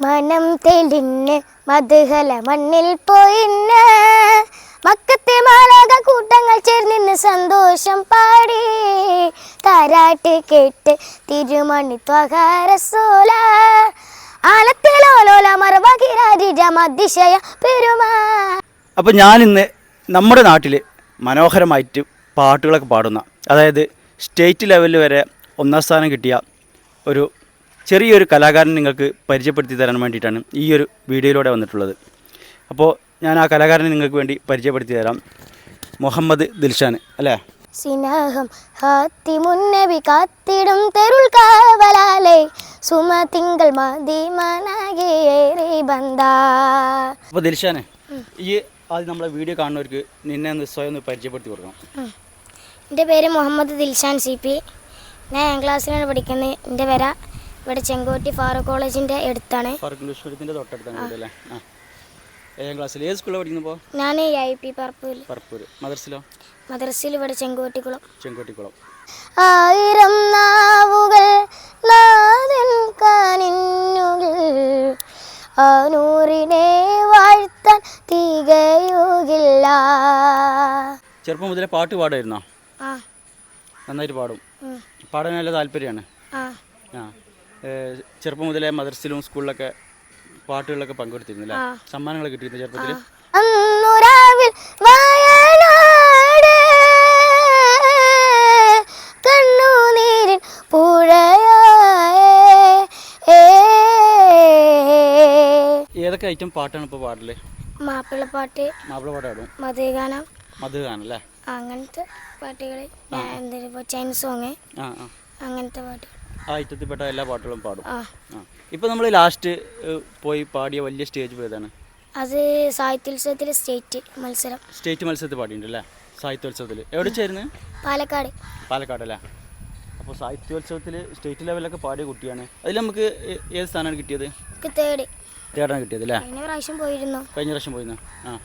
മനം തെളിഞ്ഞ് മധുഹല മണ്ണിൽ പോയിന്ന്. മക്കത്തെ മാലാക കൂട്ടങ്ങൾ ചേർന്നിന്ന് സന്തോഷം പാടി. താരാട്ട് കേട്ട് തിരുമണി ത്വകാരസോല ആലത്തിലോലോല മറവകിരാതിശയ പെരുമാ. അപ്പോൾ ഞാനിന്ന് നമ്മുടെ നാട്ടിൽ മനോഹരമായിട്ട് പാട്ടുകളൊക്കെ പാടുന്ന അതായത് സ്റ്റേറ്റ് ലെവലിൽ വരെ ഒന്നാം സ്ഥാനം കിട്ടിയ ഒരു ചെറിയൊരു കലാകാരൻ നിങ്ങൾക്ക് പരിചയപ്പെടുത്തി തരാൻ വേണ്ടിയിട്ടാണ് ഈ ഒരു വീഡിയോയിലൂടെ വന്നിട്ടുള്ളത്. അപ്പോൾ ഞാൻ ആ കലാകാരനെ നിങ്ങൾക്ക് വേണ്ടി പരിചയപ്പെടുത്തി തരാം. മുഹമ്മദ് ദിൽഷാൻ അല്ലേ? സിനഹം ഹാത്തി മുന്നവി കാത്തിടും തെരുൾ കാവലാലേ സുമ തിങ്കൾ മതി മനകേറി ബന്ധാ. അപ്പോൾ ദിൽഷാനെ ഈ ആദ്യം നമ്മളെ വീഡിയോ കാണുന്നവർക്ക് നിന്നെ ഒന്ന് സ്വയം ഒന്ന് പരിചയപ്പെടുത്തി കൊടുക്കണം. എന്റെ പേര് മുഹമ്മദ് ദിൽഷാൻ സി പി. ഞാൻ ക്ലാസ്സിലാണ് പഠിക്കുന്നത്. എന്റെ വര ഇവിടെ ചെങ്കോട്ടി ഫാറൂഖ് കോളേജിന്റെ അടുത്താണ്. ഫാറൂഖ് ഇംഗ്ലീഷ് തൊട്ടടുത്താണ് ആ. ഏഴാം ക്ലാസ്സിൽ ഏത് സ്കൂളിലാണ് പഠിക്കുന്നപ്പോൾ ഞാൻ ഐ പി പർപ്പൂർ പറപ്പൂർ മദർസിലോ? മദ്രസയിൽ ഇവിടെ ചെങ്കോട്ടിക്കുളം. ചെങ്കോട്ടിക്കുളം. ആയിരം നാവുകൾ നാദൻ കാനിന്നുകൾ ആ നൂറിനെ വാഴ്ത്താൻ തികയുകില്ല. ചെറുപ്പം മുതലേ പാട്ട് പാടുമായിരുന്നോ? ആ. നന്നായിട്ട് പാടും. പാടാൻ നല്ല താല്പര്യമാണ്. ആ. ചെറുപ്പം മുതലേ മദർസിലും സ്കൂളിലൊക്കെ പാട്ടുകളിലൊക്കെ പങ്കെടുത്തിരുന്നു അല്ലേ ആ. സമ്മാനങ്ങൾ കിട്ടിയിരുന്നു ചെറുപ്പത്തിൽ ഏതൊക്കെ ഐറ്റം പാട്ടാണ് ഇപ്പോൾ പാടൽ? മാപ്പിളപ്പാട്ട് മാപ്പിള മധുഗാനം മധുഗാനം അല്ലേ അങ്ങനത്തെ പാട്ടുകൾ എന്തെങ്കിലും സോങ്. അങ്ങനത്തെ പാട്ട്. ആ ഇറ്റത്തിൽപ്പെട്ട എല്ലാ പാട്ടുകളും പാടും. ആ. ആ. നമ്മൾ ലാസ്റ്റ് പോയി പാടിയ വലിയ സ്റ്റേജ് പോയതാണ് അത് സാഹിത്യോത്സവത്തിലെ സ്റ്റേറ്റ് മത്സരം. സ്റ്റേറ്റ് മത്സരത്തിൽ പാടിയിട്ടുണ്ട് അല്ലേ സാഹിത്യോത്സവത്തിൽ എവിടെ ചേരുന്നത് പാലക്കാട്. പാലക്കാട് അല്ലേ? അപ്പോൾ സാഹിത്യോത്സവത്തിൽ സ്റ്റേറ്റ് ലെവലിലൊക്കെ പാടിയ കുട്ടിയാണ്. അതിൽ നമുക്ക് ഏ- ഏത് സ്ഥാനമാണ് കിട്ടിയത്? എനിക്ക് തേർഡ് തേർഡാണ് കിട്ടിയത് അല്ലേ? കഴിഞ്ഞ പ്രാവശ്യം പോയിരുന്നു. കഴിഞ്ഞ പ്രാവശ്യം പോയിരുന്നു. ആ.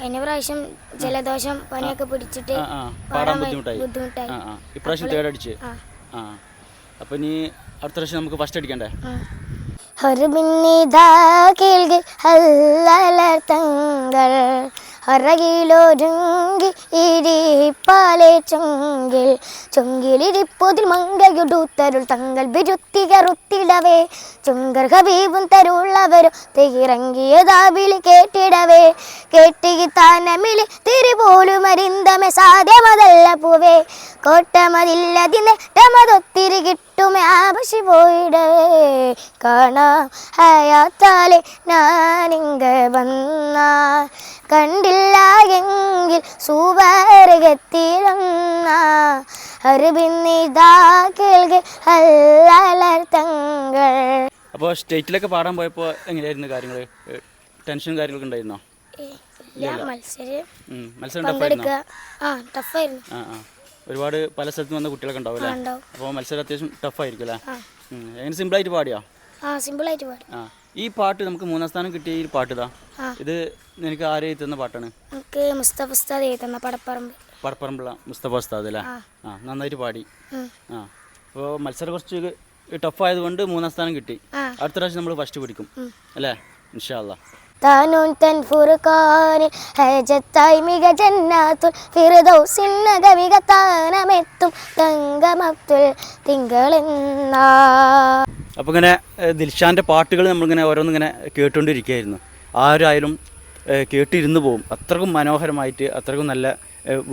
കഴിഞ്ഞ പ്രാവശ്യം ജലദോഷം പനിയൊക്കെ പിടിച്ചിട്ട് ആ ആ. പാടാൻ ബുദ്ധിമുട്ടായി. ബുദ്ധിമുട്ടായി. ആ ആ. ഇപ്രാവശ്യം തേർഡ് അടിച്ച്. ആ. ആ. അപ്പോൾ ഇനി അടുത്ത പ്രാവശ്യം നമുക്ക് ഫസ്റ്റ് അടിക്കണ്ടേ? ഹർബിന്നിതാ കേൾകി ഹല്ലലർത്തങ്ങൾ അറകിലൊരുങ്ങി ഇരിപ്പാലെ ചുങ്കിൽ. ചുങ്കിലിരിപ്പോതിൽ മങ്കയുടുത്തരുൾ തങ്ങൾ വിരുത്തി കറുത്തിടവേ. ചുങ്കർ ഹബീബും തരുള്ളവരും തിറങ്ങിയതാവിളി കേട്ടിടവേ. കേട്ടി താനമിളി തിരുപോലും അരിന്തമേ സാധ്യമതല്ല പൂവേ. കോട്ടമതില്ലതിനെ രമതൊത്തിരി കിട്ടുമേ ആപശി പോയിടവേ. കാണാം ഹയാത്താലെ ഞാനിങ്ക വന്ന കണ്ടില്ല എങ്കിൽ സൂപരകത്തിരുന്ന അറിവിന്നിതാ കേൾകെ അല്ലലർത്തങ്ങൾ അപ്പോൾ സ്റ്റേറ്റിലൊക്കെ പാടാൻ പോയപ്പോൾ എങ്ങനെയായിരുന്നു കാര്യങ്ങൾ ടെൻഷനും കാര്യങ്ങളൊക്കെ ഉണ്ടായിരുന്നോ? മത്സരം ടഫായിരുന്നോ? ആ ആ ഒരുപാട് പല സ്ഥലത്തും വന്ന കുട്ടികളൊക്കെ ഉണ്ടാവും അല്ലേ? അപ്പോൾ മത്സരം അത്യാവശ്യം ടഫായിരിക്കും അല്ലേ? ആ. ആയിട്ട് എങ്ങനെ സിമ്പിളായിട്ട് പാടിയോ? ആ സിമ്പിളായിട്ട് പാടി. ആ. ഈ പാട്ട് നമുക്ക് മൂന്നാം സ്ഥാനം കിട്ടിയ ഈ പാട്ട് ഇതാ. ഇത് നിനക്ക് ആരെ എത്തുന്ന പാട്ടാണ്? നമുക്ക് മുസ്തഫ ഉസ്താദ് എഴുതുന്ന പടപ്പറമ്പ്. പടപ്പറമ്പുള്ള മുസ്തഫ ഉസ്താദ് അല്ലേ? ആ. നന്നായിട്ട് പാടി. ആ അപ്പോൾ മത്സരം കുറച്ച് ടഫ് ആയതുകൊണ്ട് മൂന്നാം സ്ഥാനം കിട്ടി. അടുത്ത പ്രാവശ്യം നമ്മൾ ഫസ്റ്റ് പിടിക്കും. അല്ലേ? ഇൻഷാല്ല താനൂൻ തൻ ഫുർഖാനിൽ ഹജത്തായി മിക ജന്നാത്തുൽ ഫിർദൗസിന്നക മിക താനമെത്തും തങ്കമത്തുൽ തിങ്കളെന്നാ. അപ്പോൾ ഇങ്ങനെ ദിൽഷാന്റെ പാട്ടുകൾ നമ്മളിങ്ങനെ ഓരോന്നിങ്ങനെ കേട്ടുകൊണ്ടിരിക്കുകയായിരുന്നു ആരായാലും കേട്ടിരുന്നു പോകും അത്രക്കും മനോഹരമായിട്ട് അത്രക്കും നല്ല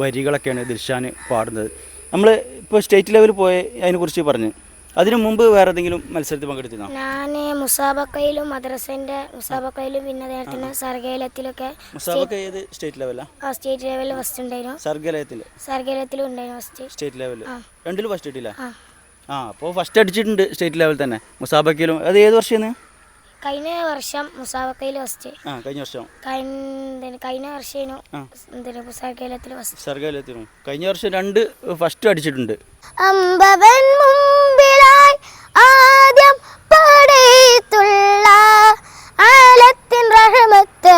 വരികളൊക്കെയാണ് ദിൽഷാൻ പാടുന്നത്. നമ്മൾ ഇപ്പോൾ സ്റ്റേറ്റ് ലെവലിൽ പോയി അതിനെക്കുറിച്ച് പറഞ്ഞു. അതിനു മുമ്പ് വേറെ ഏതെങ്കിലും മത്സരത്തിൽ പങ്കെടുത്തിരുന്നോ? ഞാൻ മുസാബക്കയിലും മദ്രസേന്റെ മുസാബക്കയിലും പിന്നെ അദ്ദേഹത്തിന് സർഗലയത്തിലൊക്കെ മുസാബക്ക ഏത് സ്റ്റേറ്റ് ലെവലാ? ആ സ്റ്റേറ്റ് ലെവലിൽ ഫസ്റ്റ് ഉണ്ടായിരുന്നു. സർഗലയത്തിൽ സർഗലയത്തിലും ഉണ്ടായിരുന്നു ഫസ്റ്റ് സ്റ്റേറ്റ് ലെവലിൽ രണ്ടിലും ഫസ്റ്റ് കിട്ടിയില്ല? ആ അപ്പോൾ ഫസ്റ്റ് അടിച്ചിട്ടുണ്ട് സ്റ്റേറ്റ് ലെവൽ തന്നെ. മുസാബക്കയിലും അത് ഏത് വർഷമാണ് കഴിഞ്ഞ വർഷം മുസാബക്കയിൽ ഫസ്റ്റ് ആ കഴിഞ്ഞ വർഷം. കഴിഞ്ഞ കഴിഞ്ഞ വർഷം. എന്തിനു ഫസ്റ്റ് സർഗലയത്തിലും കഴിഞ്ഞ വർഷം രണ്ട് ഫസ്റ്റ് അടിച്ചിട്ടുണ്ട്. അമ്പവൻ മുമ്പിലായി ആദ്യം പടയത്തുള്ള ആലത്തിൻ റഹമത്ത്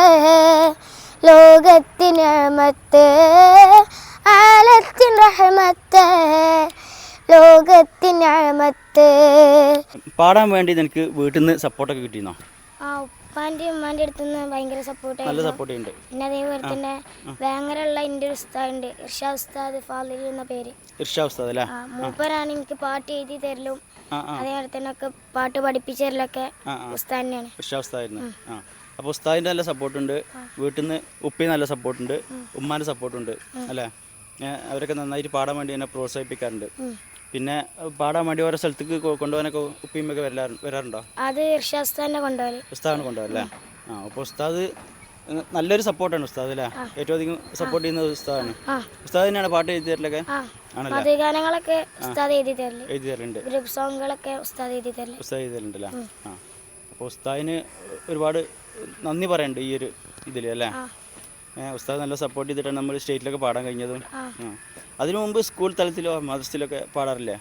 ലോകത്തിൻ റഹമത്ത് ആലത്തിൻ റഹമത്ത്. ലോകത്തിൻ റഹമത്ത് പാടാൻ വേണ്ടി നിനക്ക് വീട്ടിൽ നിന്ന് സപ്പോർട്ടൊക്കെ കിട്ടിയിരുന്നോ? ആ ഉപ്പാന്റെ ഉമ്മാന്റെ അടുത്ത് നിന്ന് ഭയങ്കര നല്ല സപ്പോർട്ട് ഉണ്ട് പിന്നെ അതേപോലെ തന്നെ ഉള്ള എന്റെ ഒരു ഉസ്താദുണ്ട് ഇർഷാ ഉസ്താദ് ഫാദലി എന്ന പേര്. ഇർഷാ ഉസ്താദ് അല്ലേ? മൂപ്പരാണ് എനിക്ക് പാട്ട് എഴുതി തരലും അതേപോലെ തന്നെ ഒക്കെ പാട്ട് പഠിപ്പിച്ചു തരലൊക്കെ ഉസ്താദ് തന്നെയാണ് ഇർഷാ ഉസ്താദായിരുന്നു. ആ. അപ്പോൾ ഉസ്താദിന്റെ നല്ല സപ്പോർട്ടുണ്ട് വീട്ടിൽ നിന്ന് ഉപ്പി നല്ല സപ്പോർട്ട് ഉണ്ട് സപ്പോർട്ടുണ്ട് സപ്പോർട്ട് ഉണ്ട് അല്ലേ? അവരൊക്കെ നന്നായിട്ട് പാടാൻ വേണ്ടി എന്നെ പ്രോത്സാഹിപ്പിക്കാറുണ്ട്. പിന്നെ പാടാൻ വേണ്ടി ഓരോ സ്ഥലത്തേക്ക് കൊണ്ടുപോകാനൊക്കെ ഉപ്പിയും ഒക്കെ വരാറുണ്ടോ? അത് ഇർഷാ ഉസ്താദിനെ കൊണ്ടുപോകൽ. ഉസ്താദാണ് കൊണ്ടുപോകല്ലേ ആ അപ്പോൾ ഉസ്താദ് നല്ലൊരു സപ്പോർട്ടാണ് ഉസ്താദ് അല്ലേ? ഏറ്റവും അധികം സപ്പോർട്ട് ചെയ്യുന്നത് ഉസ്താദാണ്. ഉസ്താദ് തന്നെയാണ് പാട്ട് എഴുതി തരലൊക്കെ ആണല്ലേ? ഗാനങ്ങളൊക്കെ ഉസ്താദ് എഴുതി തരൽ എഴുതി തരലുണ്ട് ഗ്രൂപ്പ് സോങ്ങുകളൊക്കെ ഉസ്താദ് എഴുതി തരൽ ഉസ്താദ് എഴുതി തരലുണ്ടല്ലേ ആ. അപ്പോൾ ഉസ്താദിന് ഒരുപാട് നന്ദി പറയുന്നുണ്ട് ഈ ഒരു ഇതിൽ അല്ലേ? ഉസ്താദ് നല്ല സപ്പോർട്ട് ചെയ്തിട്ടാണ് നമ്മൾ സ്റ്റേറ്റിലൊക്കെ പാടാൻ കഴിഞ്ഞതും. അതിനു മുമ്പ് സ്കൂൾ തലത്തിലോ മതത്തിലൊക്കെ പാടാറില്ലേ?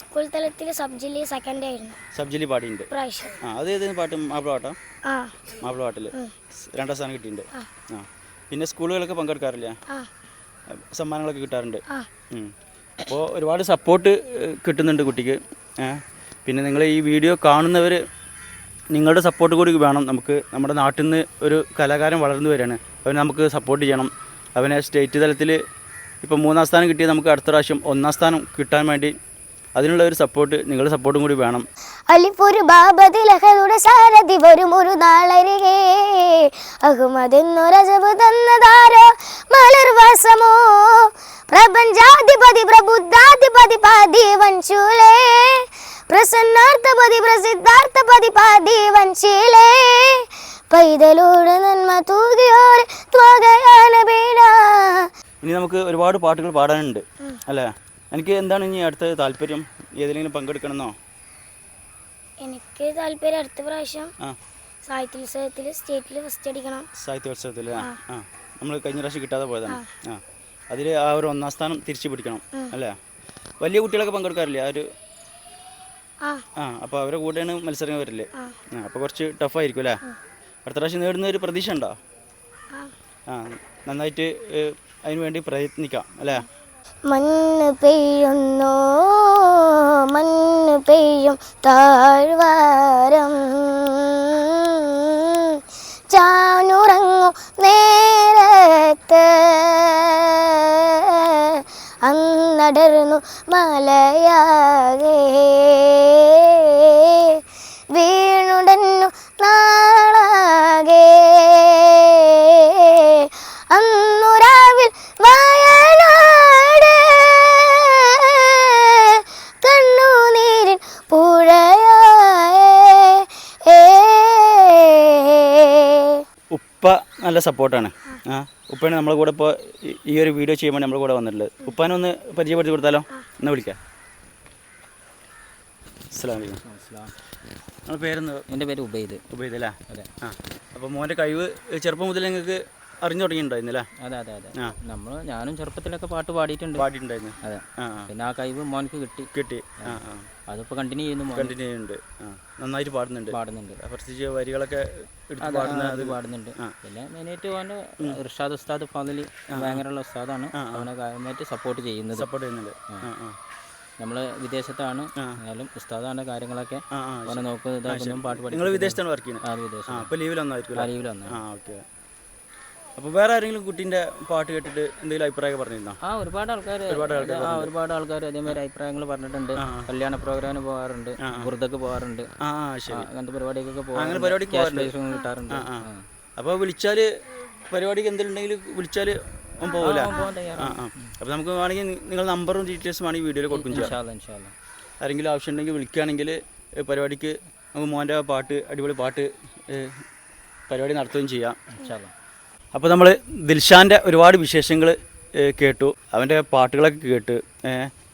സ്കൂൾ തലത്തിൽ സബ് ജില്ലയിൽ സെക്കൻഡ് ആയിരുന്നു. സബ് ജില്ലി പാടിയിട്ടുണ്ട് ആ അത് ഏതെങ്കിലും പാട്ട് മാപ്പിള പാട്ടാ? മാപ്പിള പാട്ടിൽ രണ്ടാം സ്ഥാനം കിട്ടിയിട്ടുണ്ട് ആ. പിന്നെ സ്കൂളുകളൊക്കെ പങ്കെടുക്കാറില്ല? സമ്മാനങ്ങളൊക്കെ കിട്ടാറുണ്ട്. അപ്പോൾ ഒരുപാട് സപ്പോർട്ട് കിട്ടുന്നുണ്ട് കുട്ടിക്ക്. പിന്നെ നിങ്ങൾ ഈ വീഡിയോ കാണുന്നവർ നിങ്ങളുടെ സപ്പോർട്ട് കൂടി വേണം നമുക്ക് നമ്മുടെ നാട്ടിൽ നിന്ന് ഒരു കലാകാരൻ വളർന്നു വരികയാണ്. അവനെ നമുക്ക് സപ്പോർട്ട് ചെയ്യണം. അവനെ സ്റ്റേറ്റ് തലത്തിൽ ഇപ്പോൾ മൂന്നാം സ്ഥാനം കിട്ടിയാൽ നമുക്ക് അടുത്ത പ്രാവശ്യം ഒന്നാം സ്ഥാനം കിട്ടാൻ വേണ്ടി അതിനുള്ള ഒരു സപ്പോർട്ട് നിങ്ങളുടെ സപ്പോർട്ടും കൂടി വേണം. അലിപ്പൊരു ബാബതിലഹയുടെ സാരഥി വരും ഒരു നാളരികേ. അഹമ്മദെന്നൊരജബ് തന്നതാരോ മലർവാസമോ പ്രപഞ്ചാധിപതി പ്രബുദ്ധാധിപതി പാതി വഞ്ചൂലേ. പ്രസന്നാർത്ഥപതി പ്രസിദ്ധാർത്ഥപതി പാതി വഞ്ചിലേ പൈതലോട് നന്മ തൂകിയോർ ഇനി നമുക്ക് ഒരുപാട് പാട്ടുകൾ പാടാനുണ്ട്. അല്ലേ? എനിക്ക് എന്താണ് ഇനി അടുത്ത താല്പര്യം? ഏതെങ്കിലും പങ്കെടുക്കണമെന്നോ? എനിക്ക് താല്പര്യം അടുത്ത പ്രാവശ്യം സാഹിത്യോത്സവത്തിൽ സ്റ്റേറ്റിൽ ഫസ്റ്റ് അടിക്കണം. സാഹിത്യോത്സവത്തിൽ ആ. ആ. നമ്മൾ കഴിഞ്ഞ പ്രാവശ്യം കിട്ടാതെ പോയതാണ്. ആ. അതിൽ ആ ഒരു ഒന്നാം സ്ഥാനം തിരിച്ചു പിടിക്കണം അല്ലേ? വലിയ കുട്ടികളൊക്കെ പങ്കെടുക്കാറില്ലേ? ആ ഒരു ആ. അപ്പോൾ അവരെ കൂടെയാണ് മത്സരങ്ങൾ വരില്ലേ ആ. അപ്പോൾ കുറച്ച് ടഫായിരിക്കും അല്ലേ? അടുത്ത പ്രാവശ്യം നേടുന്ന ഒരു പ്രതീക്ഷ ഉണ്ടോ? ആ. ആ നന്നായിട്ട് അതിനു വേണ്ടി പ്രയത്നിക്കാം അല്ലേ? മണ്ണ് പെയ്യുന്നു മണ്ണ് പെയ്യും താഴ്വാരം നല്ല സപ്പോർട്ടാണ്. ആ ഉപ്പാന് നമ്മളെ കൂടെ ഇപ്പോൾ ഈ ഒരു വീഡിയോ ചെയ്യുമ്പോൾ നമ്മളെ കൂടെ വന്നിട്ടുള്ളത്. ഉപ്പാനെ ഒന്ന് പരിചയപ്പെടുത്തി കൊടുത്താലോ? ഒന്ന് വിളിക്കാം. അസ്സാം നിങ്ങളുടെ പേരെന്ന് എന്റെ പേര് ഉബൈദ്. ഉപയോഗിച്ചല്ലേ അതെ. ആ അപ്പോൾ മോന്റെ കഴിവ് ചെറുപ്പം മുതൽ നിങ്ങൾക്ക് അറിഞ്ഞു തുടങ്ങിയിട്ടുണ്ടായിരുന്നില്ലേ അതെ അതെ അതെ. നമ്മൾ ഞാനും ചെറുപ്പത്തിലൊക്കെ പാട്ട് പാടിയിട്ടുണ്ട്. പാടിയിട്ടുണ്ടായിരുന്നു. അതെ. പിന്നെ ആ കഴിവ് മോനക്ക് കിട്ടി. കിട്ടി. അതിപ്പോ കണ്ടിന്യൂ ചെയ്യുന്നു കണ്ടിന്യൂ ചെയ്യുന്നുണ്ട്. നന്നായിട്ട് പാടുന്നുണ്ട്. പാടുന്നുണ്ട്. പ്രത്യേകിച്ച് വരികളൊക്കെ അതെ, പാടുന്നുണ്ട്. പിന്നെ മെയിനായിട്ട് അവന്റെ ഇർഷാദ് ഉസ്താദ് ഫാദിൽ ഭയങ്കരമുള്ള ഉസ്താദാണ്. അവനെ കാര്യമായിട്ട് സപ്പോർട്ട് ചെയ്യുന്നത്. സപ്പോർട്ട് ചെയ്യുന്നുണ്ട്. നമ്മൾ വിദേശത്താണ്. എന്നാലും ഉസ്താദാണ് കാര്യങ്ങളൊക്കെ അവനെ നോക്കുന്നത് പാട്ട് പാട്ട് നിങ്ങൾ വിദേശത്താണ് വർക്ക് ചെയ്യുന്നത്. ആ വിദേശം ലീവിൽ വന്നായിരിക്കും ലീവിൽ വന്നത് ഓക്കെ. അപ്പോൾ വേറെ ആരെങ്കിലും കുട്ടീന്റെ പാട്ട് കേട്ടിട്ട് എന്തെങ്കിലും അഭിപ്രായം പറഞ്ഞിരുന്നോ? ആ ഒരുപാട് ആൾക്കാർ ആ ഒരുപാട് ആൾക്കാർ അതേമാതിരി അഭിപ്രായങ്ങൾ പറഞ്ഞിട്ടുണ്ട്. കല്യാണ പ്രോഗ്രാമിന് പോകാറുണ്ട് ബുർദക്ക് പോകാറുണ്ട്. ആ ശരി. അങ്ങനത്തെ പരിപാടിക്കൊക്കെ അങ്ങനെ പരിപാടി കിട്ടാറുണ്ട്. അപ്പൊ വിളിച്ചാൽ അപ്പോൾ വിളിച്ചാൽ പരിപാടിക്ക് എന്തെങ്കിലും വിളിച്ചാൽ അവൻ പോകില്ല അപ്പൊ ആ ആ. അപ്പോൾ നമുക്ക് വേണമെങ്കിൽ നിങ്ങൾ നമ്പറും ഡീറ്റെയിൽസും വേണമെങ്കിൽ വീഡിയോയിൽ കൊടുക്കും ചെയ്യാം. ആവശ്യം ഉണ്ടെങ്കിൽ ആരെങ്കിലും ആവശ്യമുണ്ടെങ്കിൽ വിളിക്കുകയാണെങ്കിൽ പരിപാടിക്ക് നമുക്ക് മോന്റെ പാട്ട് അടിപൊളി പാട്ട് പരിപാടി നടത്തുകയും ചെയ്യാം. ഇൻഷാല്ല അപ്പോൾ നമ്മൾ ദിൽഷാന്റെ ഒരുപാട് വിശേഷങ്ങൾ കേട്ടു. അവന്റെ പാട്ടുകളൊക്കെ കേട്ട്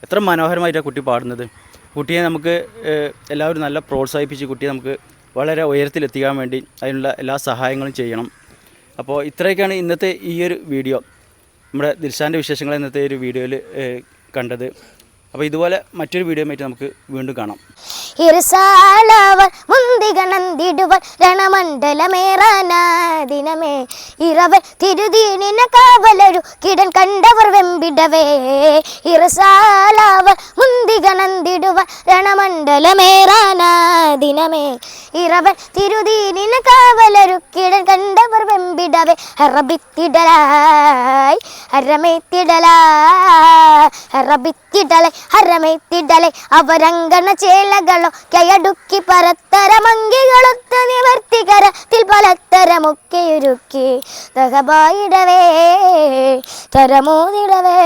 എത്ര മനോഹരമായിട്ടാണ് കുട്ടി പാടുന്നത്. കുട്ടിയെ നമുക്ക് എല്ലാവരും നല്ല പ്രോത്സാഹിപ്പിച്ച് കുട്ടിയെ നമുക്ക് വളരെ ഉയരത്തിലെത്തിക്കാൻ വേണ്ടി അതിനുള്ള എല്ലാ സഹായങ്ങളും ചെയ്യണം. അപ്പോൾ ഇത്രയൊക്കെയാണ് ഇന്നത്തെ ഈ ഒരു വീഡിയോ. നമ്മുടെ ദിൽഷാന്റെ വിശേഷങ്ങൾ ഇന്നത്തെ ഒരു വീഡിയോയിൽ കണ്ടത്. അപ്പോൾ ഇതുപോലെ മറ്റൊരു വീഡിയോ ആയിട്ട് നമുക്ക് വീണ്ടും കാണാം. ഇരസാലവർ മുന്തിക നന്ദിടുവർ രണമണ്ഡലമേറാന ദിനമേ ഇറവർ തിരുതീനിന കാവലൊരു കിടൻ കണ്ടവർ വെമ്പിടവേ. ഇറസാലവർ മുന്തിക നന്ദിടുവർ രണമണ്ഡലമേറാന ദിനമേ ഇറവർ തിരുതീനിന കാവലൊരു കിടൻ കണ്ടവർ വെമ്പിടവേ. ഹറബിത്തിടലായി ഹരമേത്തിടലായി ഹരമേ തിടലെ അവരംഗണ ചേലകളോ കയടുക്കി പരത്തരമങ്കികളൊത്ത നിവർത്തികരത്തിൽ പലത്തരമൊക്കെയൊരുക്കി തകബായിടവേ തരമോതിടവേ